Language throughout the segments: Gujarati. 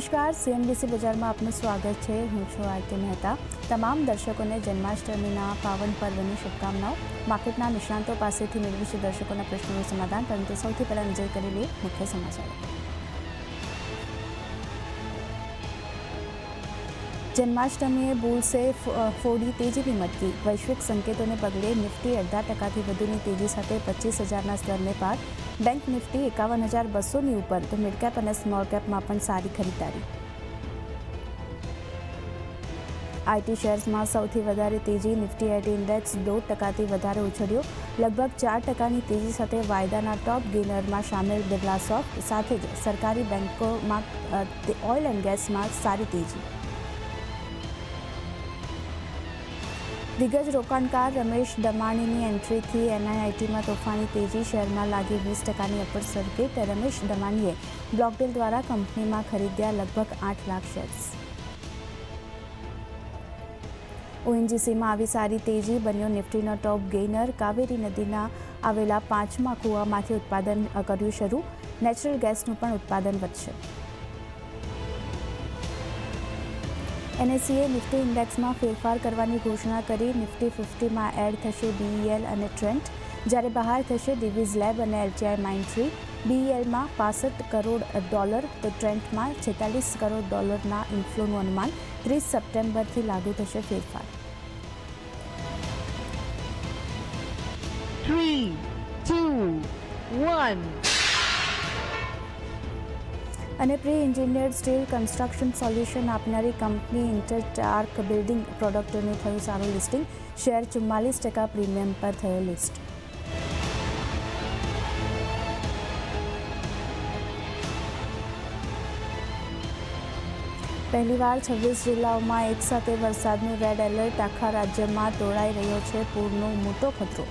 નમસ્કાર સીએનબીસી બજારમાં આપનું સ્વાગત છે. હું છું આરતી મહેતા. તમામ દર્શકોને જન્માષ્ટમીના પાવન પર્વની શુભકામનાઓ. માર્કેટના નિષ્ણાંતો પાસેથી મેળવીશું દર્શકોના પ્રશ્નોનું સમાધાન. પરંતુ સૌથી પહેલાં નજર કરી લઈએ મુખ્ય સમાચાર. જન્માષ્ટમીએ બુલ્સે ફોડી તેજીની મટકી વૈશ્વિક સંકેતોને પગલે નિફ્ટી અડધા ટકાથી વધુની તેજી સાથે પચીસ હજારના સ્તરને પાર બેંક નિફ્ટી એકાવન હજાર બસોની ઉપર તો મિડકેપ અને સ્મોલ કેપમાં પણ સારી ખરીદારી. આઈટી શેર્સમાં સૌથી વધારે તેજી નિફ્ટી આઈટી ઇન્ડેક્સ દોઢ ટકાથી વધારે ઉછળ્યો. લગભગ ચાર ટકાની તેજી સાથે વાયદાના ટોપ ગેનરમાં સામેલ બિરલા સોફ્ટ સાથે જ સરકારી બેન્કોમાં ઓઇલ એન્ડ ગેસમાં સારી તેજી. દિગ્ગજ રોકાણકાર રમેશ દમાણીની એન્ટ્રીથી એનઆઈઆઈટીમાં તોફાની તેજી શેરમાં લાગી વીસ ટકાની અપર સર્કિટ. રમેશ દમાણીએ બ્લોકડેલ દ્વારા કંપનીમાં ખરીદ્યા લગભગ આઠ લાખ શેર્સ. ઓએનજીસીમાં આવી સારી તેજી બન્યો નિફ્ટીનો ટોપ ગેઇનર. કાવેરી નદીના આવેલા પાંચમા કૂવામાંથી ઉત્પાદન કર્યું શરૂ. નેચરલ ગેસનું પણ ઉત્પાદન વધશે. એનએસસીએ નિફ્ટી ઇન્ડેક્સમાં ફેરફાર કરવાની ઘોષણા કરી નિફ્ટી ફિફ્ટીમાં એડ થશે બીઈએલ અને ટ્રેન્ટ. જ્યારે બહાર થશે દિવિઝ લેબ અને એલટીઆઈ માઇન્ટ્રી બીઈએલમાં પાસઠ કરોડ ડોલર તો ટ્રેન્ટમાં છેતાલીસ કરોડ ડોલરના ઇન્ફ્લોનું અનુમાન ત્રીસ સપ્ટેમ્બરથી લાગુ થશે ફેરફાર. three, two, one. અને pre engineered steel construction solution આપનારી કંપની ઇન્ટરટાર્ક બિલ્ડિંગ પ્રોડક્ટનું થયું સારું લિસ્ટિંગ શેર ચુમ્માલીસ ટકા પ્રીમિયમ પર થયો લિસ્ટ પહેલીવાર છવ્વીસ જિલ્લાઓમાં એકસાથે વરસાદનું રેડ એલર્ટ આખા રાજ્યમાં તોડાઈ રહ્યો છે. પૂરનો મોટો ખતરો.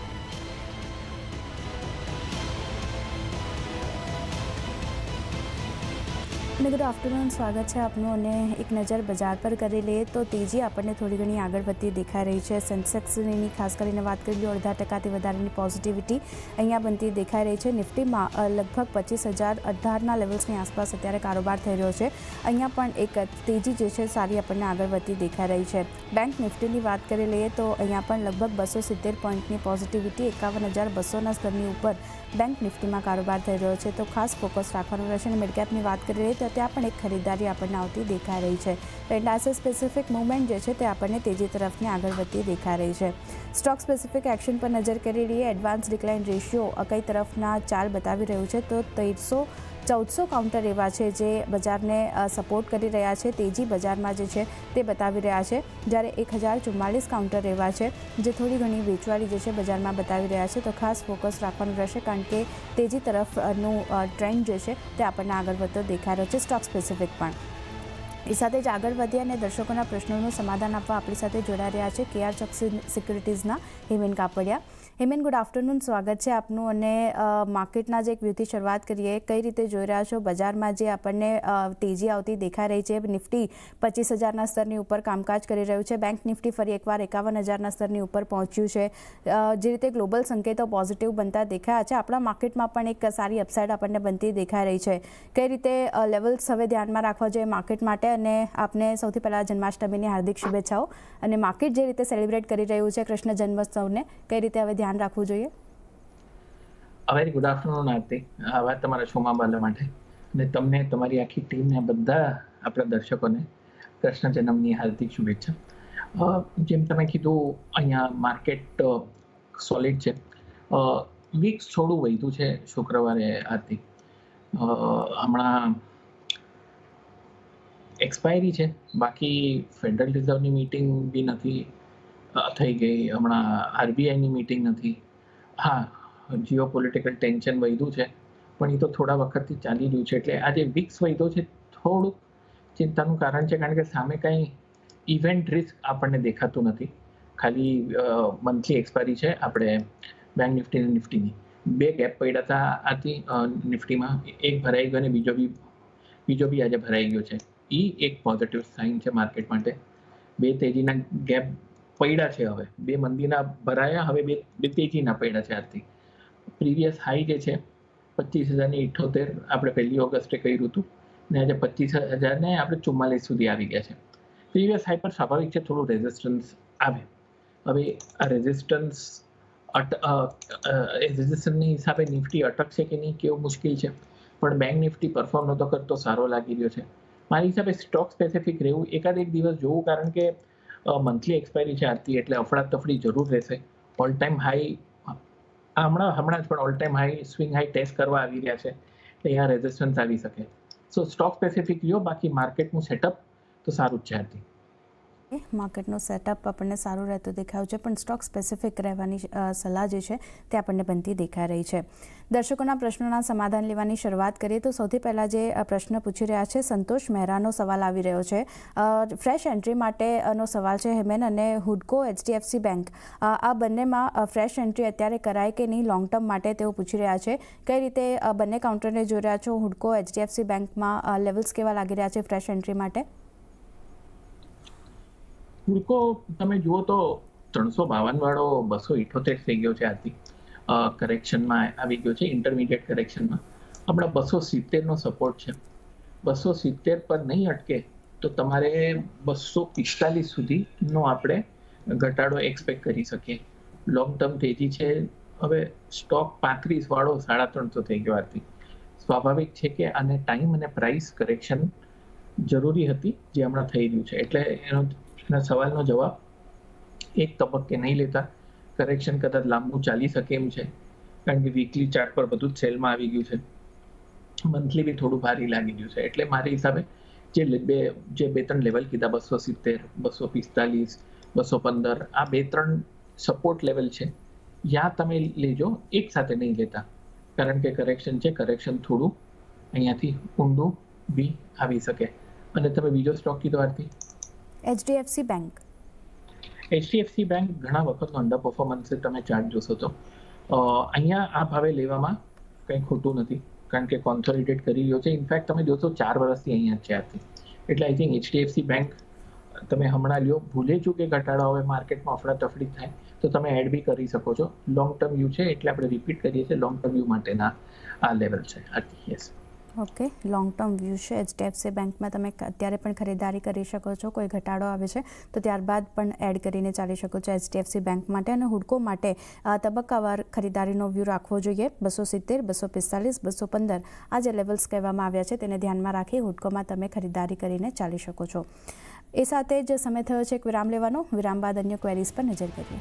અને ગુડ આફ્ટરનૂન સ્વાગત છે આપનું અને એક નજર બજાર પર કરી લઈએ તો તેજી આપણને થોડી ઘણી આગળ વધતી દેખાઈ રહી છે. સેન્સેક્સની ખાસ કરીને વાત કરી લઈએ અડધા ટકાથી વધારેની પોઝિટિવિટી અહીંયા બનતી દેખાઈ રહી છે. નિફ્ટીમાં લગભગ પચીસ હજાર અઢારના લેવલ્સની આસપાસ અત્યારે કારોબાર થઈ રહ્યો છે. અહીંયા પણ એક તેજી જે છે સારી આપણને આગળ વધતી દેખાઈ રહી છે. બેંક નિફ્ટીની વાત કરી લઈએ તો અહીંયા પણ લગભગ બસો સિત્તેર પોઈન્ટની પોઝિટિવિટી એકાવન હજાર બસોના સ્તરની ઉપર બેંક નિફ્ટીમાં કારોબાર થઈ રહ્યો છે, તો ખાસ ફોકસ રાખવાનું રહેશે અને મિડકેપની વાત કરી રહી, તો ત્યાં પણ એક ખરીદારી આપણને આવતી દેખાઈ રહી છે. એટલે સ્પેસિફિક મુવમેન્ટ જે છે તે આપણને તેજી તરફની આગળ વધતી દેખાઈ રહી છે. સ્ટોક સ્પેસિફિક એક્શન પર નજર કરી રહીએ, એડવાન્સ ડિક્લાઇન રેશિયો કઈ તરફના ચાલ બતાવી રહ્યું છે, તો તેરસો ચૌદસો કાઉન્ટર એવા છે જે બજારને સપોર્ટ કરી રહ્યા છે, તેજી બજારમાં જે છે તે બતાવી રહ્યા છે. જ્યારે એક હજાર ચુમ્માલીસ કાઉન્ટર એવા છે જે થોડી ઘણી વેચવાળી જે છે બજારમાં બતાવી રહ્યા છે, તો ખાસ ફોકસ રાખવાનું રહેશે કારણ કે તેજી તરફનું ટ્રેન્ડ જે છે તે આપણને આગળ વધતો દેખાઈ રહ્યો છે, સ્ટોક સ્પેસિફિક પણ. એ સાથે જ આગળ વધ્યા અને દર્શકોના પ્રશ્નોનું સમાધાન આપવા આપણી સાથે જોડાઈ રહ્યા છે, કેઆર ચોક સિક્યુરિટીઝના હેમેન કાપડિયા. હેમેન ગુડ આફ્ટરનૂન સ્વાગત છે આપનું અને માર્કેટના જે એક વ્યૂથી શરૂઆત કરીએ, કઈ રીતે જોઈ રહ્યા છો? બજારમાં જે આપણને તેજી આવતી દેખાઈ રહી છે. નિફ્ટી પચીસ હજારના સ્તરની ઉપર કામકાજ કરી રહ્યું છે. બેંક નિફ્ટી ફરી એકવાર એકાવન હજારના સ્તરની ઉપર પહોંચ્યું છે. જે રીતે ગ્લોબલ સંકેતો પોઝિટિવ બનતા દેખાયા છે, આપણા માર્કેટમાં પણ એક સારી અપસાઇડ આપણને બનતી દેખાઈ રહી છે. કઈ રીતે લેવલ્સ હવે ધ્યાનમાં રાખવા જોઈએ માર્કેટ માટે? અને આપને સૌથી પહેલાં જન્માષ્ટમીની હાર્દિક શુભેચ્છાઓ. અને માર્કેટ જે રીતે સેલિબ્રેટ કરી રહ્યું છે કૃષ્ણ જન્મોત્સવને, કઈ રીતે હવે ધ્યાન રાખવું જોઈએ? Very good afternoon Aarti. આ વાત તમારા શોમાં બોલવા માટે. અને તમને, તમારી આખી ટીમને બધા આપણા દર્શકોને કૃષ્ણ જન્મની હાર્દિક શુભેચ્છા. જેમ તમે કીધું, અહીંયા માર્કેટ સોલિડ છે. વીક્સ થોડું વધ્યું છે શુક્રવારે, આરતી. હમણાં એક્સપાયરી છે. બાકી ફેડરલ રિઝર્વની મીટિંગ બી નથી. થઈ ગઈ. હમણાં આરબીઆઈની મિટિંગ નથી. હા જીઓ પોલિટિકલ ટેન્શન વધ્યું છે, પણ એ તો થોડા વખતથી ચાલી રહ્યું છે. એટલે આ જે વિક્સ વધ્યો છે, થોડુંક ચિંતાનું કારણ છે, કારણ કે સામે કંઈ ઇવેન્ટ રિસ્ક આપણને દેખાતું નથી. ખાલી મંથલી એક્સપાયરી છે આપણે બેંક નિફ્ટી નિફ્ટીની બે ગેપ પડ્યા હતા આથી નિફ્ટીમાં એક ભરાઈ ગયો અને બીજો બી બીજો બી આજે ભરાઈ ગયો છે. એ એક પોઝિટિવ સાઇન છે માર્કેટ માટે. બે તેજીના ગેપ પડ્યા છે હવે. બે મંદીના ભરાયા, હવે બે બે તેજીના પડ્યા છે આજથી પ્રીવિયસ હાઈ જે છે, પચીસ હજારની ઇઠોતેર આપણે પહેલી ઓગસ્ટે કર્યું હતું. ને આજે પચીસ હજારને આપણે ચુમ્માલીસ સુધી આવી ગયા છે. પ્રીવિયસ હાઈ પર સ્વાભાવિક છે, થોડું રેઝિસ્ટન્સ આવે. હવે આ રેઝિસ્ટન્સ રેઝિસ્ટન્સની હિસાબે નિફ્ટી અટકશે કે નહીં, કેવું મુશ્કેલ છે. પણ બેંક નિફ્ટી પરફોર્મ નહોતો કરતો, સારો લાગી રહ્યો છે. મારી હિસાબે સ્ટોક સ્પેસિફિક રહેવું, એકાદ એક દિવસ જોવું, કારણ કે મંથલી એક્સપાયરી છે આરતી, એટલે અફડાતફડી જરૂર રહેશે. ઓલ ટાઈમ હાઈ હમણાં હમણાં જ પણ all time high swing high test કરવા આવી રહ્યા છે. એટલે અહીંયા રેઝિસ્ટન્સ આવી શકે. સો સ્ટોક સ્પેસિફિક લ્યો બાકી માર્કેટનું સેટઅપ તો સારું જ છે આરતી. માર્કેટનો સેટઅપ આપણને સારું રહેતું દેખાયું છે, પણ સ્ટોક સ્પેસિફિક રહેવાની સલાહ જે છે તે આપણને બનતી દેખાઈ રહી છે. દર્શકોના પ્રશ્નોના સમાધાન લેવાની શરૂઆત કરીએ તો સૌથી પહેલાં જે પ્રશ્ન પૂછી રહ્યા છે, સંતોષ મહેરાનો સવાલ આવી રહ્યો છે. ફ્રેશ એન્ટ્રી માટેનો સવાલ છે, હેમેન અને હુડકો એચડીએફસી બેંક. આ બંનેમાં ફ્રેશ એન્ટ્રી અત્યારે કરાય કે નહીં લોંગ ટર્મ માટે તેઓ પૂછી રહ્યા છે. કઈ રીતે બંને કાઉન્ટરને જોઈ રહ્યા છો, હુડકો એચડીએફસી બેંકમાં લેવલ્સ કેવા લાગી રહ્યા છે ફ્રેશ એન્ટ્રી માટે? હુડકો તમે જુઓ તો ત્રણસો બાવન વાળો બસો ઇઠોતેર થઈ ગયો છે આથી કરેક્શનમાં આવી ગયો છે ઇન્ટરમીડિયેટ કરેક્શનમાં હમણાં બસો સિત્તેરનો સપોર્ટ છે. બસો સિત્તેર પર નહીં અટકે તો તમારે બસો પિસ્તાલીસ સુધીનો આપણે ઘટાડો એક્સપેક્ટ કરી શકીએ. લોંગ ટર્મ તેજી છે. હવે સ્ટોક પાંત્રીસ વાળો સાડા ત્રણસો થઈ ગયો આથી સ્વાભાવિક છે કે આને ટાઈમ અને પ્રાઇસ કરેક્શન જરૂરી હતી જે હમણાં થઈ રહ્યું છે. એટલે એનો એના સવાલનો જવાબ એક તબક્કે નહીં લેતા. કરેક્શન કદાચ લાંબુ ચાલી શકે એમ છે. કારણ કે વીકલી ચાર્ટ પર બધું જ સેલમાં આવી ગયું છે. મંથલી બી થોડું ભારી લાગી ગયું છે. એટલે મારી હિસાબે જે બે જે બે ત્રણ લેવલ કીધા, બસો સિત્તેર, બસો પિસ્તાલીસ, બસો પંદર, આ બે ત્રણ સપોર્ટ લેવલ છે. યા તમે લેજો, એક સાથે નહીં લેતા. કારણ કે કરેક્શન છે કરેક્શન થોડું અહીંયાથી ઊંડું બી આવી શકે. અને તમે બીજો સ્ટોક કીધો, Aarti? HDFC bank. HDFC bank ઘણા વખતનો અંડર પરફોર્મન્સ તમે ચાર્ટ જોશો તો. અહીંયા આ ભાવે લેવામાં કંઈ ખોટું નથી, કારણ કે કોન્સોલિડેટ કરી રહ્યો છે. ઇનફેક્ટ તમે જોશો ચાર વર્ષથી અહીંયા છે આથી એટલે આઈ થિંક એચડીએફસી બેંક, તમે હમણાં લ્યો, ભૂલે છું કે ઘટાડો હવે માર્કેટમાં અફડાતફડી થાય, તો તમે એડ બી કરી શકો છો. લોંગ ટર્મ વ્યૂ છે, એટલે આપણે રિપીટ કરીએ છીએ લોંગ ટર્મ વ્યૂ માટેના આ લેવલ છે. Yes okay long term view છે. એચડીએફસી બેંકમાં તમે અત્યારે પણ ખરીદારી કરી શકો છો. કોઈ ઘટાડો આવે છે, તો ત્યારબાદ પણ એડ કરીને ચાલી શકો છો એચડીએફસી બેંક માટે અને હુડકો માટે તબક્કાવાર ખરીદારીનો વ્યૂ રાખવો જોઈએ. બસો સિત્તેર, બસો પિસ્તાલીસ, બસો પંદર આ જે લેવલ્સ કહેવામાં આવ્યા છે, તેને ધ્યાનમાં રાખી હુડકોમાં તમે ખરીદારી કરીને ચાલી શકો છો. એ સાથે જ સમય થયો છે, એક વિરામ લેવાનો. વિરામ બાદ અન્ય ક્વેરીઝ પર નજર કરીએ.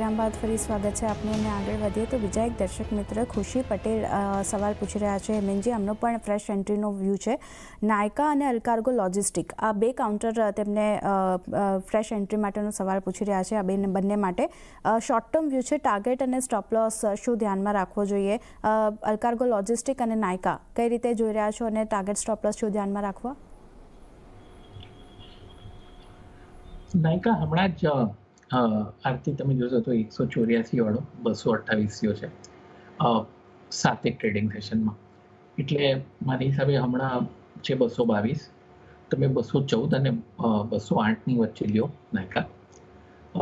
વિરામ બાદ ફરી સ્વાગત છે આપને અને આગળ વધીએ તો બીજા એક દર્શક મિત્ર ખુશી પટેલ સવાલ પૂછી રહ્યા છે. હેમેનજી આમનો પણ ફ્રેશ એન્ટ્રીનો વ્યૂ છે. નાયકા અને અલકાર્ગો લોજિસ્ટિક આ બે કાઉન્ટર તેમને ફ્રેશ એન્ટ્રી માટેનો સવાલ પૂછી રહ્યા છે. આ બે બંને માટે. શોર્ટ ટર્મ વ્યૂ છે. ટાર્ગેટ અને સ્ટોપ લોસ શું ધ્યાનમાં રાખવો જોઈએ? અલકાર્ગો લોજિસ્ટિક અને નાયકા કઈ રીતે જોઈ રહ્યા છો અને ટાર્ગેટ સ્ટોપ લોસ શું ધ્યાનમાં રાખવા? નાયકા, હમણાં જ આરતી તમે જોશો તો એકસો ચોર્યાસી વાળો બસો અઠ્ઠાવીસીઓ છે. સાતેક ટ્રેડિંગ સેશનમાં એટલે મારી હિસાબે હમણાં છે બસો બાવીસ, તમે બસો ચૌદ અને બસો આઠની વચ્ચે લ્યો નાયકા.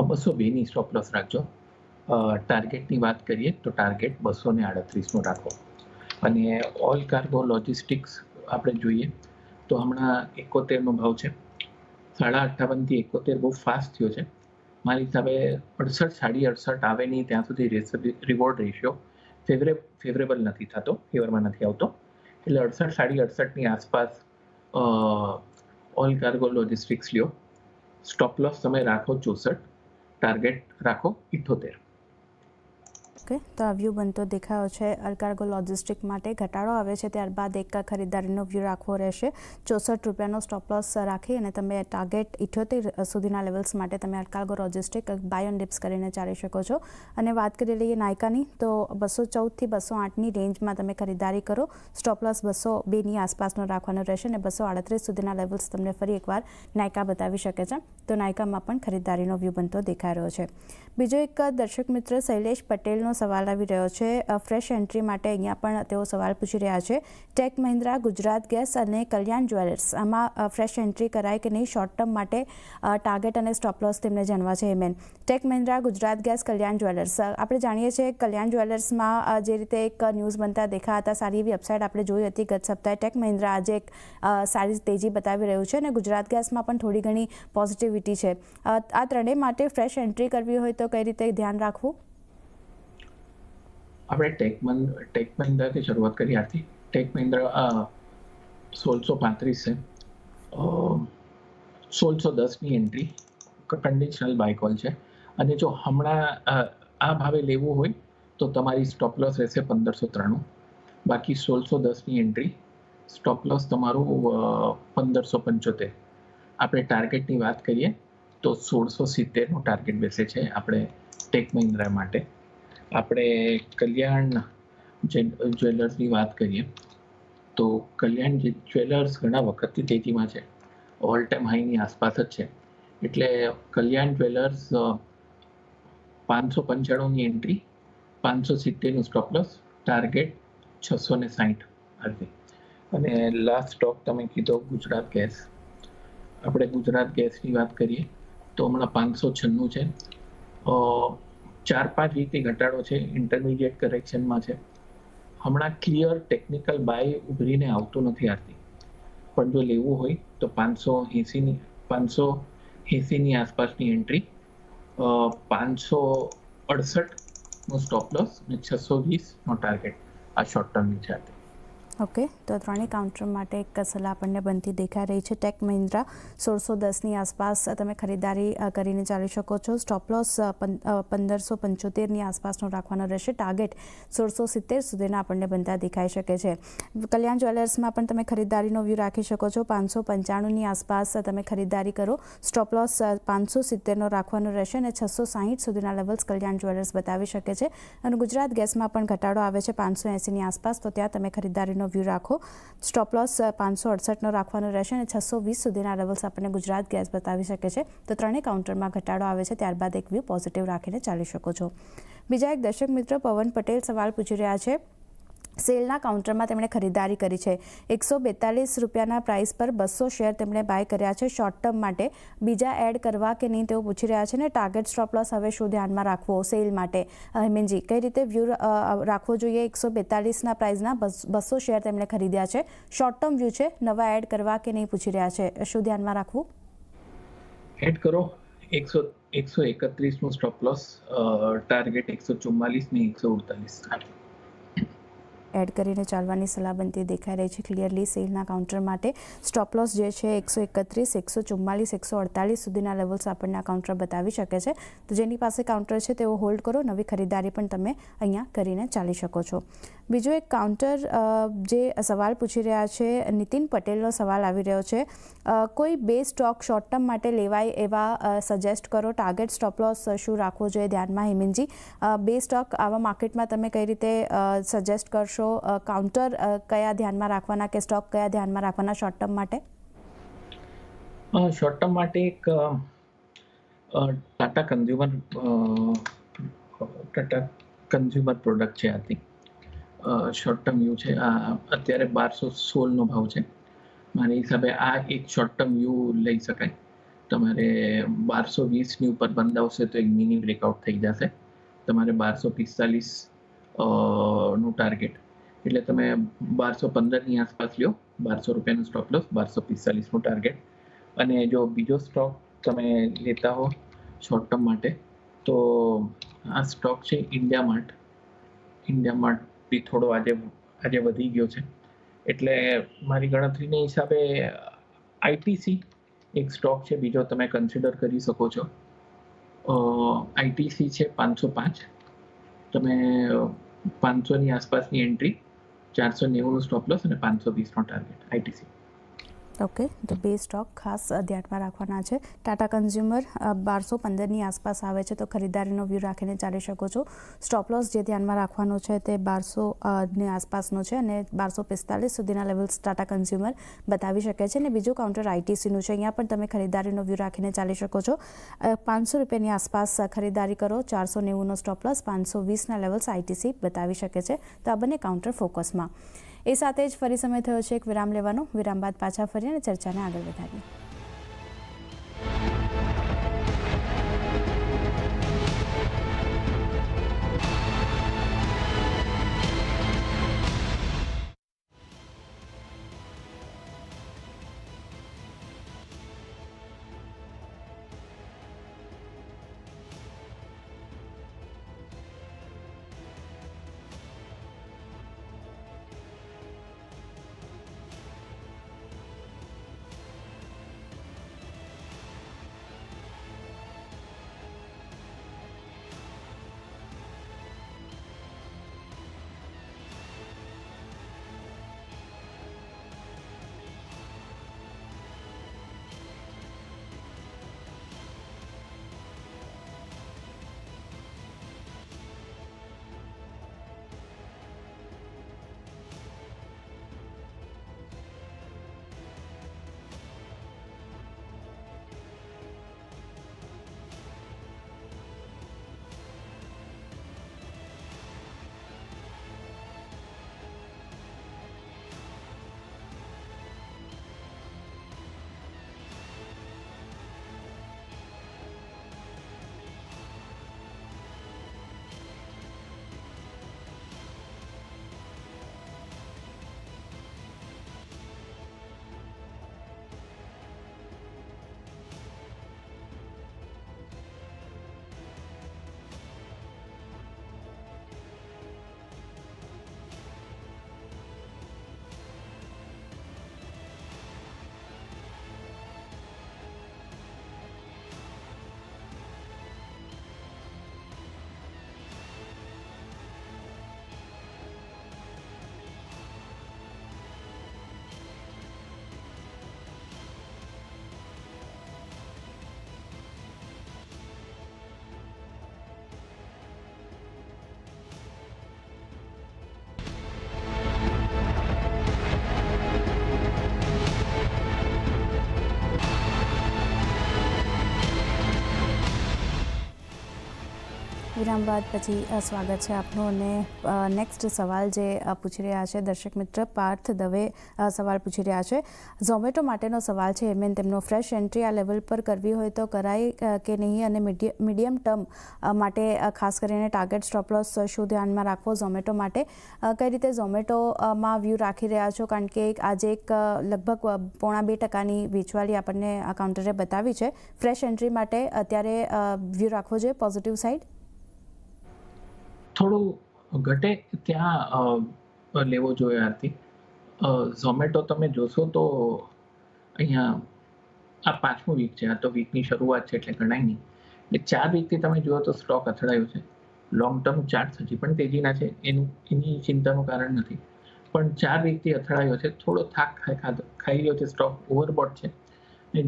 બસો બેની સ્ટોપ લોસ રાખજો. ટાર્ગેટની વાત કરીએ તો ટાર્ગેટ બસો ને આડત્રીસનો રાખો. અને ઓલ કાર્ગો લોજિસ્ટિક્સ આપણે જોઈએ તો હમણાં એકોતેરનો ભાવ છે. સાડા અઠ્ઠાવનથી એકોતેર બહુ ફાસ્ટ થયો છે. મારી હિસાબે અડસઠ સાડી અડસઠ આવે નહીં, ત્યાં સુધી રિવોર્ડ રેશિયો ફેવરે ફેવરેબલ નથી થતો ફેવરમાં નથી આવતો. એટલે અડસઠ સાડી અડસઠની આસપાસ ઓલ કાર્ગો લોજિસ્ટિક્સ લ્યો. સ્ટોપ લોસ તમે રાખો ચોસઠ ટાર્ગેટ રાખો ઇઠોતેર. ઓકે તો આ વ્યૂ બનતો દેખાયો છે. અલકાર્ગો લોજિસ્ટિક માટે ઘટાડો આવે છે. ત્યારબાદ એક ખરીદારીનો વ્યૂ રાખવો રહેશે. ચોસઠ રૂપિયાનો સ્ટોપ લોસ રાખી અને તમે ટાર્ગેટ ઇઠ્યોતેર સુધીના લેવલ્સ માટે તમે Allcargo Logistic buy on dips કરીને ચાલી શકો છો. અને વાત કરી લઈએ નાયકાની, તો બસો ચૌદથી બસો આઠની રેન્જમાં તમે ખરીદારી કરો. સ્ટોપ બસો બેની આસપાસનો રાખવાનો રહેશે અને બસો આડત્રીસ સુધીના લેવલ્સ તમને ફરી એકવાર નાયકા બતાવી શકે છે. તો નાયકામાં પણ ખરીદારીનો વ્યૂ બનતો દેખાઈ રહ્યો છે. બીજો એક દર્શક મિત્ર શૈલેષ પટેલનો સવાલ આવી રહ્યો છે. ફ્રેશ એન્ટ્રી માટે અહીંયા પણ તેઓ સવાલ પૂછી રહ્યા છે. ટેક મહિન્દ્રા ગુજરાત ગેસ અને કલ્યાણ જ્વેલર્સ આમાં ફ્રેશ એન્ટ્રી કરાય કે નહીં? શોર્ટ ટર્મ માટે ટાર્ગેટ અને સ્ટોપ લોસ તેમને જાણવા છે main Tech Mahindra Gujarat Gas Kalyan Jewellers આપણે જાણીએ છીએ કલ્યાણ જ્વેલર્સમાં જે રીતે એક ન્યૂઝ બનતા દેખાયા હતા, સારી એવી અપસાઇડ આપણે જોઈ હતી ગત સપ્તાહે. ટેક મહિન્દ્રા આજે એક સારી તેજી બતાવી રહ્યું છે અને ગુજરાત ગેસમાં પણ થોડી ઘણી પોઝિટિવિટી છે. આ ત્રણેય માટે ફ્રેશ એન્ટ્રી કરવી હોય તો કઈ રીતે ધ્યાન રાખવું? આપણે ટેક ટેક મહિન્દ્રાથી શરૂઆત કરી હતી ટેક મહિન્દ્રા સોળસો પાંત્રીસ છે. સોળસો દસની એન્ટ્રી કન્ડિશનલ બાય છે. અને જો હમણાં આ ભાવે લેવું હોય, તો તમારી સ્ટોપ લોસ રહેશે પંદરસો ત્રાણું. બાકી સોળસો દસની એન્ટ્રી સ્ટોપ લોસ તમારું પંદરસો પંચોતેર. આપણે ટાર્ગેટની વાત કરીએ. તો સોળસો સિત્તેરનું ટાર્ગેટ બેસે છે આપણે ટેક મહિન્દ્રા માટે. આપણે કલ્યાણ જ્વેલર્સની વાત કરીએ, તો કલ્યાણ જ્વેલર્સ ઘણા વખતથી તેજીમાં છે. ઓલ ટાઈમ હાઈની આસપાસ જ છે. એટલે કલ્યાણ જ્વેલર્સ પાંચસો પંચાણુંની એન્ટ્રી પાંચસો સિત્તેરનું સ્ટોપ ટાર્ગેટ છસો ને સાહીઠ હતી અને લાસ્ટ સ્ટોક તમે કીધો ગુજરાત ગેસ. આપણે ગુજરાત ગેસની વાત કરીએ તો હમણાં પાંચસો છન્નું છે. ચાર પાંચ રીતે ઘટાડો છે ઇન્ટરમીડિયેટ કરેક્શનમાં છે. હમણાં ક્લિયર ટેકનિકલ બાય ઉભરીને આવતું નથી આવતી પણ જો લેવું હોય તો પાંચસો એંસીની પાંચસો એંસીની આસપાસની એન્ટ્રી પાંચસો અડસઠનો સ્ટોપ લોસ અને છસો વીસનો ટાર્ગેટ આ શોર્ટ ટર્મની છે આરતી. ઓકે, તો ત્રણેય કાઉન્ટર માટે એક સલાહ આપણને બનતી દેખાઈ રહી છે. ટેક મહિન્દ્રા સોળસો દસની આસપાસ તમે ખરીદારી કરીને ચાલી શકો છો. સ્ટોપ લોસ પંદરસો પંચોતેરની આસપાસનો રાખવાનો રહેશે. ટાર્ગેટ સોળસો સિત્તેર સુધીના આપણને બનતા દેખાઈ શકે છે. કલ્યાણ જ્વેલર્સમાં પણ તમે ખરીદારીનો વ્યૂ રાખી શકો છો. પાંચસો પંચાણુંની આસપાસ તમે ખરીદારી કરો. સ્ટોપ લોસ પાંચસો સિત્તેરનો રાખવાનો રહેશે અને છસો સાહીઠ સુધીના લેવલ્સ કલ્યાણ જ્વેલર્સ બતાવી શકે છે. અને ગુજરાત ગેસમાં પણ ઘટાડો આવે છે પાંચસો એંસીની આસપાસ, તો ત્યાં તમે ખરીદારીનો વ્યૂ રાખો. સ્ટોપ લોસ પાંચસો અડસઠનો રાખવાનો રહેશે અને છસો વીસ સુધીના લેવલ્સ આપણને ગુજરાત ગેસ બતાવી શકે છે. તો ત્રણેય કાઉન્ટરમાં ઘટાડો આવે છે, ત્યારબાદ એક વ્યૂ પોઝિટિવ રાખીને ચાલી શકો છો. બીજા એક દર્શક મિત્ર, પવન પટેલ સવાલ પૂછી રહ્યા છે. સેલના કાઉન્ટરમાં તેમણે ખરીદારી કરી છે. એકસો બેતાલીસ રૂપિયાના પ્રાઇસ પર બસો શેર તેમણે બાય કર્યા છે. શોર્ટ ટર્મ માટે બીજા એડ કરવા કે નહીં તેઓ પૂછી રહ્યા છે ને ટાર્ગેટ સ્ટોપ લોસ હવે શું ધ્યાનમાં રાખવો સેલ માટે? હેમેનજી કઈ રીતે વ્યૂ રાખવો જોઈએ? એકસો બેતાલીસના પ્રાઇસના બસો શેર તેમણે ખરીદ્યા છે. શોર્ટ ટર્મ વ્યૂ છે. નવા એડ કરવા કે નહીં પૂછી રહ્યા છે. શું ધ્યાનમાં રાખવું? એડ કરો. એકસો એકસો એકત્રીસનું સ્ટોપ લોસ ટાર્ગેટ એકસો ચુમ્માલીસ ને એકસો અડતાલીસ. એડ કરીને ચાલવાની સલાહબંધી દેખાઈ રહી છે. ક્લિયરલી સેલના કાઉન્ટર માટે સ્ટોપ લોસ જે છે, એકસો એકત્રીસ, એકસો ચુમ્માલીસ એકસો અડતાલીસ સુધીના લેવલ્સ આપણને આ કાઉન્ટર બતાવી શકે છે. તો જેની પાસે કાઉન્ટર છે, તેઓ હોલ્ડ કરો. નવી ખરીદારી પણ તમે અહીંયા કરીને ચાલી શકો છો. બીજો એક કાઉન્ટર જે સવાલ પૂછી રહ્યા છે, નીતિન પટેલનો સવાલ આવી રહ્યો છે. કોઈ બે સ્ટોક શોર્ટ ટર્મ માટે લેવાય એવા સજેસ્ટ કરો? ટાર્ગેટ સ્ટોપ લોસ શું રાખવો જોઈએ? ધ્યાનમાં હેમિનજી બે સ્ટોક આવા માર્કેટમાં તમે કઈ રીતે સજેસ્ટ કરશો? અ, કાઉન્ટર કયા ધ્યાનમાં રાખવાના કે સ્ટોક કયા ધ્યાનમાં રાખવાના શોર્ટ ટર્મ માટે? શોર્ટ ટર્મ માટે એક Tata Consumer Tata Consumer Product છે આથી શોર્ટ ટર્મ વ્યૂ છે. આ અત્યારે બારસો સોળનો ભાવ છે. મારી હિસાબે આ એક શોર્ટ ટર્મ વ્યૂ લઈ શકાય. તમારે બારસો વીસની ઉપર બંધ આવશે તો એક મિની બ્રેકઆઉટ થઈ જશે. તમારે બારસો પિસ્તાલીસનું ટાર્ગેટ એટલે તમે બારસો પંદરની આસપાસ લ્યો. બારસો રૂપિયાનું સ્ટોપ લોસ બારસો પિસ્તાલીસનું ટાર્ગેટ અને જો બીજો સ્ટોક તમે લેતા હો શોર્ટ ટર્મ માટે, તો આ સ્ટોક છે ઇન્ડિયા માર્ટ ઇન્ડિયા માર્ટ બી થોડો આજે આજે વધી ગયો છે. એટલે મારી ગણતરીના હિસાબે આઈટીસી એક સ્ટોક છે, બીજો તમે કન્સિડર કરી શકો છો. આઈટીસી છે પાંચસો પાંચ. તમે પાંચસોની આસપાસની entry 400 new stop loss and a 500 bistron target ITC. Okay તો બે સ્ટોક ખાસ ધ્યાનમાં રાખવાના છે. ટાટા કન્ઝ્યુમર બારસો પંદરની આસપાસ આવે છે તો ખરીદારીનો વ્યૂ રાખીને ચાલી શકો છો. સ્ટોપ લોસ જે ધ્યાનમાં રાખવાનો છે તે બારસો ની આસપાસનો છે અને બારસો પિસ્તાલીસ સુધીના લેવલ્સ ટાટા કન્ઝ્યુમર બતાવી શકે છે. અને બીજું કાઉન્ટર આઈટીસીનું છે અહીંયા પણ તમે ખરીદારીનો વ્યૂ રાખીને ચાલી શકો છો. પાંચસો રૂપિયાની આસપાસ ખરીદારી કરો ચારસો નેવુંનો સ્ટોપ લોસ પાંચસો વીસના લેવલ્સ આઈટીસી બતાવી શકે છે. તો આ બંને કાઉન્ટર ફોકસમાં એ સાથે જ ફરી સમય થયો છે એક વિરામ લેવાનો. વિરામ બાદ પાછા ફરી અને ચર્ચાને આગળ વધારીએ. વિરામ બાદ પછી સ્વાગત છે આપનું અને નેક્સ્ટ સવાલ જે પૂછી રહ્યા છે, દર્શક મિત્ર પાર્થ દવે સવાલ પૂછી રહ્યા છે. ઝોમેટો માટેનો સવાલ છે એમએન તેમનો ફ્રેશ એન્ટ્રી આ લેવલ પર કરવી હોય તો કરાય કે નહીં? અને મીડિયમ ટર્મ માટે ખાસ કરીને ટાર્ગેટ સ્ટોપ શું ધ્યાનમાં રાખવો ઝોમેટો માટે? કઈ રીતે ઝોમેટોમાં વ્યૂ રાખી રહ્યા છો? કારણ કે આજે એક લગભગ પોણા બે ટકાની વેચવાળી આપણને કાઉન્ટરે બતાવી છે. ફ્રેશ એન્ટ્રી માટે અત્યારે વ્યૂ રાખવો જોઈએ પોઝિટિવ સાઇડ થોડું ઘટે ત્યાં લેવો જોઈએ આરતી. ઝોમેટો તમે જોશો તો અહીંયા આ પાંચમું વીક છે. આ તો વીકની શરૂઆત છે એટલે ગણાય નહીં. એટલે ચાર વીકથી તમે જુઓ તો સ્ટોક અથડાયો છે. લોંગ ટર્મ ચાર્ટ હજી પણ તેજીના છે. એનું, એની ચિંતાનું કારણ નથી. પણ ચાર વીકથી અથડાયો છે. થોડો થાક ખાઈ રહ્યો છે સ્ટોક ઓવરબોટ છે.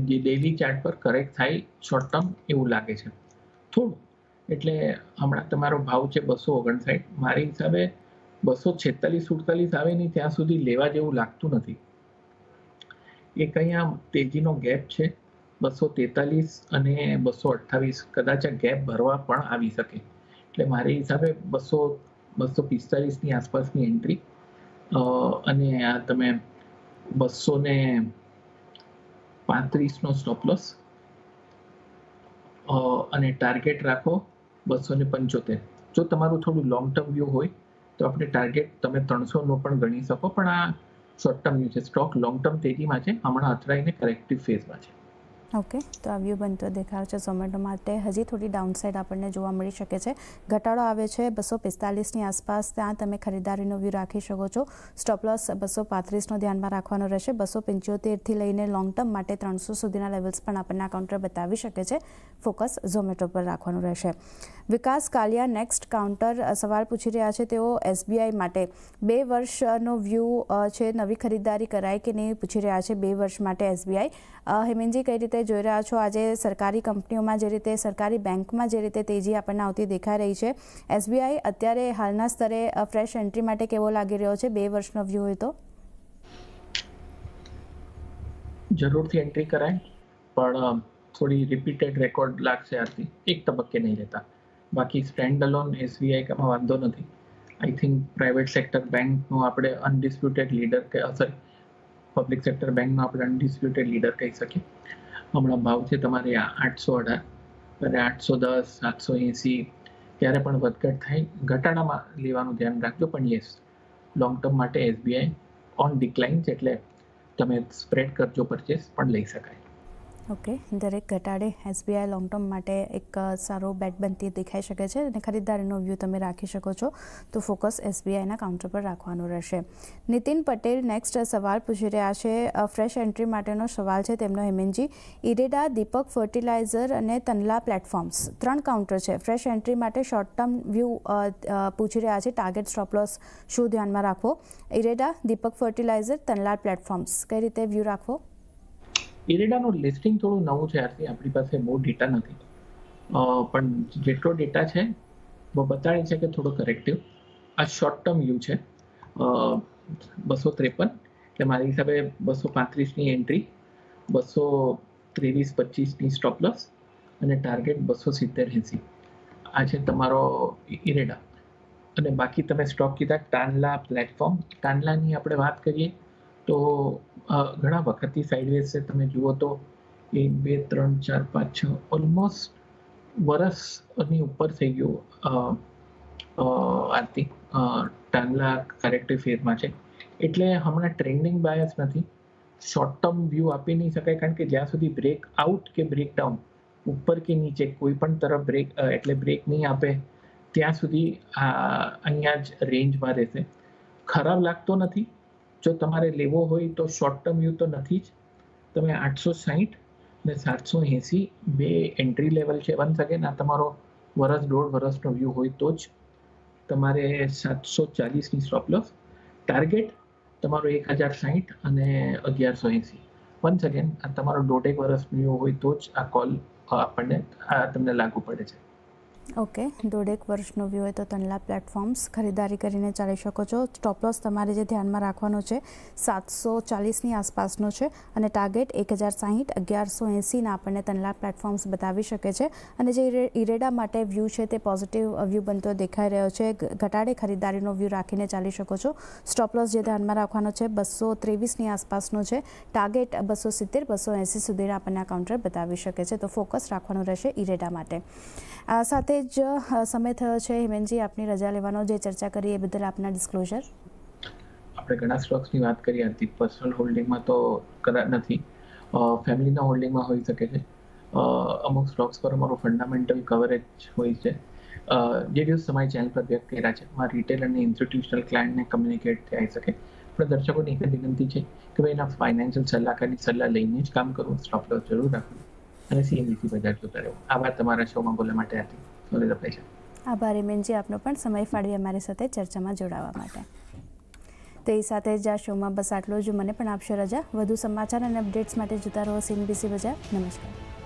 ડેલી ચાર્ટ પર કરેક્ટ થાય શોર્ટ ટર્મ એવું લાગે છે. થોડું એટલે હમણાં તમારો ભાવ છે બસો ઓગણસાઠ. મારી હિસાબે બસો છેતાલીસ, સુડતાલીસ આવે નહીં, ત્યાં સુધી લેવા જેવું લાગતું નથી. એ કંઈ આમ તેજીનો ગેપ છે. બસો તેતાલીસ અને બસો અઠ્ઠાવીસ કદાચ આ ગેપ ભરવા પણ આવી શકે. એટલે મારી હિસાબે બસો બસો પિસ્તાલીસની આસપાસની એન્ટ્રી. અને આ તમે બસો ને પાંત્રીસનો સ્ટોપ લોસ અને ટાર્ગેટ રાખો બસો ને પંચોતેર. જો તમારું થોડું લોંગ ટર્મ વ્યૂ હોય, તો આપણે ટાર્ગેટ તમે ત્રણસોનો પણ ગણી શકો, પણ આ શોર્ટ ટર્મ વ્યૂ છે. સ્ટોક લોંગ ટર્મ તેજીમાં છે. હમણાં અથડાઈને કરેક્ટિવ ફેઝમાં છે. ઓકે, તો આ વ્યૂ બનતો દેખાય છે ઝોમેટો માટે. હજી થોડી ડાઉનસાઇડ આપણને જોવા મળી શકે છે. ઘટાડો આવે છે બસો પિસ્તાલીસની આસપાસ. ત્યાં તમે ખરીદારીનો વ્યૂ રાખી શકો છો. સ્ટોપ લોસ બસો પાંત્રીસનો ધ્યાનમાં રાખવાનો રહેશે. બસો પંચોતેરથી લઈને લોંગ ટર્મ માટે ત્રણસો સુધીના લેવલ્સ પણ આપણને આ કાઉન્ટર બતાવી શકે છે. ફોકસ ઝોમેટો પર રાખવાનું રહેશે. વિકાસ કાલિયા નેક્સ્ટ કાઉન્ટર સવાલ પૂછી રહ્યા છે. તેઓ એસબીઆઈ માટે બે વર્ષનો વ્યૂ છે. નવી ખરીદદારી કરાય કે નહીં પૂછી રહ્યા છે. બે વર્ષ માટે એસબીઆઈ. હેમેનજી કઈ રીતે જોઈ રહ્યા છો? આજે સરકારી કંપનીઓમાં જે રીતે, સરકારી બેંકમાં જે રીતે તેજી આપણને આવતી દેખાઈ રહી છે. એસબીઆઈ, અત્યારે હાલના સ્તરે ફ્રેશ એન્ટ્રી માટે કેવો લાગી રહ્યો છે? બે વર્ષનો વ્યૂ હોય તો. જરૂરથી એન્ટ્રી કરાય, પણ થોડી રિપીટેડ રેકોર્ડ લાગશે આથી. એક તબક્કે નહીં રહેતા. બાકી સ્ટેન્ડ અલોન એસબીઆઈમાં વાંધો નથી. આઈ થિંક પ્રાઇવેટ સેક્ટર બેંકનું આપણે અનડિસ્પ્યુટેડ લીડર કે સોરી પબ્લિક સેક્ટર બેંકનો આપણે અનડિસ્પ્યુટેડ લીડર કહી શકીએ. હમણાં ભાવ છે તમારે આઠસો અઢાર અને આઠસો દસ સાતસો એંસી, ત્યારે પણ વધઘટ થાય. ઘટાડામાં લેવાનું ધ્યાન રાખજો, પણ યસ લોંગ ટર્મ માટે એસબીઆઈ ઓન ડિક્લાઇન્સ એટલે તમે સ્પ્રેડ કરજો પરચેસ પણ લઈ શકાય. ઓકે દરેક ઘટાડે એસબીઆઈ લોંગ ટર્મ માટે એક સારો બેટ બનતી દેખાઈ શકે છે અને ખરીદદારીનો વ્યૂ તમે રાખી શકો છો, તો ફોકસ એસબીઆઈના કાઉન્ટર પર રાખવાનું રહેશે. નીતિન પટેલ નેક્સ્ટ સવાલ પૂછી રહ્યા છે. ફ્રેશ એન્ટ્રી માટેનો સવાલ છે તેમનો હેમેનજી. ઇરેડા, દીપક ફર્ટિલાઇઝર અને તનલા પ્લેટફોર્મ્સ ત્રણ કાઉન્ટર છે. ફ્રેશ એન્ટ્રી માટે શોર્ટ ટર્મ વ્યૂ પૂછી રહ્યા છે. ટાર્ગેટ સ્ટોપ શું ધ્યાનમાં રાખવો? ઇરેડા, દીપક ફર્ટિલાઇઝર તનલા પ્લેટફોર્મ્સ કઈ રીતે વ્યૂ રાખવો? ઇરેડાનું લિસ્ટિંગ થોડું નવું છે આરતી આપણી પાસે બહુ ડેટા નથી. પણ જેટલો ડેટા છે બતાડે છે કે થોડો કરેક્ટિવ આ શોર્ટ ટર્મ યુ છે. બસો ત્રેપન, એટલે મારી હિસાબે બસો પાંત્રીસની એન્ટ્રી બસો ત્રેવીસ, પચીસની સ્ટોપલસ અને ટાર્ગેટ બસો સિત્તેર એંસી. આ છે તમારો ઇરેડા અને બાકી તમે સ્ટોક કીધા ટાનલા પ્લેટફોર્મ ટાનલાની આપણે વાત કરીએ તો ઘણા વખતથી સાઇડવેઝ છે. તમે જુઓ તો, એક, બે, ત્રણ, ચાર, પાંચ, છ ઓલમોસ્ટ વરસની ઉપર થઈ ગયું આર્થિક ટાંગલા કરેક્ટિવ ફેરમાં છે. એટલે હમણાં ટ્રેન્ડિંગ બાયસ નથી. શોર્ટ ટર્મ વ્યૂ આપી નહીં શકાય, કારણ કે જ્યાં સુધી બ્રેક આઉટ કે બ્રેક ડાઉન ઉપર કે નીચે, કોઈ પણ તરફ બ્રેક એટલે બ્રેક નહીં આપે, ત્યાં સુધી અહીંયા જ રેન્જમાં રહેશે. ખરાબ લાગતો નથી. જો તમારે લેવો હોય તો શોર્ટ ટર્મ વ્યૂ તો નથી જ. તમે આઠસો સાહીઠ ને સાતસો એંસી બે એન્ટ્રી લેવલ છે. વન સેકન્ડ આ તમારો વરસ દોઢ વરસનો વ્યૂ હોય તો જ તમારે સાતસો ચાલીસની સ્ટોપ ટાર્ગેટ તમારો એક હજાર સાહીઠ અને અગિયારસો એંસી. વન સેકન્ડ આ તમારો દોઢેક વર્ષનો વ્યૂ હોય તો જ આ કોલ આપણને, આ તમને લાગુ પડે છે. ઓકે, દોઢેક વર્ષનો વ્યૂ હોય તો તનલા પ્લેટફોર્મ્સ ખરીદારી કરીને ચાલી શકો છો. સ્ટોપ લોસ તમારે જે ધ્યાનમાં રાખવાનો છે, સાતસો ચાલીસની આસપાસનો છે અને ટાર્ગેટ એક હજાર સાહીઠ અગિયારસો એંસીના આપણને તનલા પ્લેટફોર્મ્સ બતાવી શકે છે. અને જે ઇરે- ઇરેડા માટે વ્યૂ છે તે પોઝિટિવ વ્યૂ બનતો દેખાઈ રહ્યો છે. ઘટાડે ખરીદારીનો વ્યૂ રાખીને ચાલી શકો છો. સ્ટોપ જે ધ્યાનમાં રાખવાનો છે બસો ત્રેવીસની આસપાસનો છે. ટાર્ગેટ બસો સિત્તેર બસો એંસી સુધીના આપણને આ કાઉન્ટર બતાવી શકે છે. તો ફોકસ રાખવાનું રહેશે ઇરેડા માટે. આ સાથે જ સમય થયો છે. હેમેનજી આપની રજા લેવાનો જે ચર્ચા કરી એ બદલ આપના ડિસ્ક્લોઝર આપણે ઘણા સ્ટોક્સની વાત કરી હતી પર્સનલ હોલ્ડિંગમાં તો કદાચ નથી. ફેમિલીના હોલ્ડિંગમાં હોઈ શકે છે. અમુક સ્ટોક્સ પર અમારું ફંડામેન્ટલ કવરેજ હોય છે. જે દિવસ તમારી ચેનલ પર વ્યક્ત કર્યા છે, એમાં રિટેલ અને ઇન્સ્ટિટ્યુશનલ ક્લાયન્ટને કમ્યુનિકેટ થઈ શકે. પણ દર્શકોને એક જ વિનંતી છે કે ભાઈ એના ફાઇનાન્શિયલ સલાહકારની સલાહ લઈને જ કામ કરવું. સ્ટોપ લોસ જરૂર રાખવું. અને સીએનબીસી બજાર જોતા રહેવું આ વાત તમારા શોમાં બોલવા માટે હતી સોલિડ છે. આભાર હેમેનજી આપનો પણ સમય ફાળવી અમારી સાથે ચર્ચામાં જોડાવા માટે. તો એ સાથે જ આ શોમાં બસ આટલો જ. મને પણ આપશો રજા. વધુ સમાચાર અને અપડેટ્સ માટે જોતા રહો સીનબીસી બજાર. નમસ્કાર.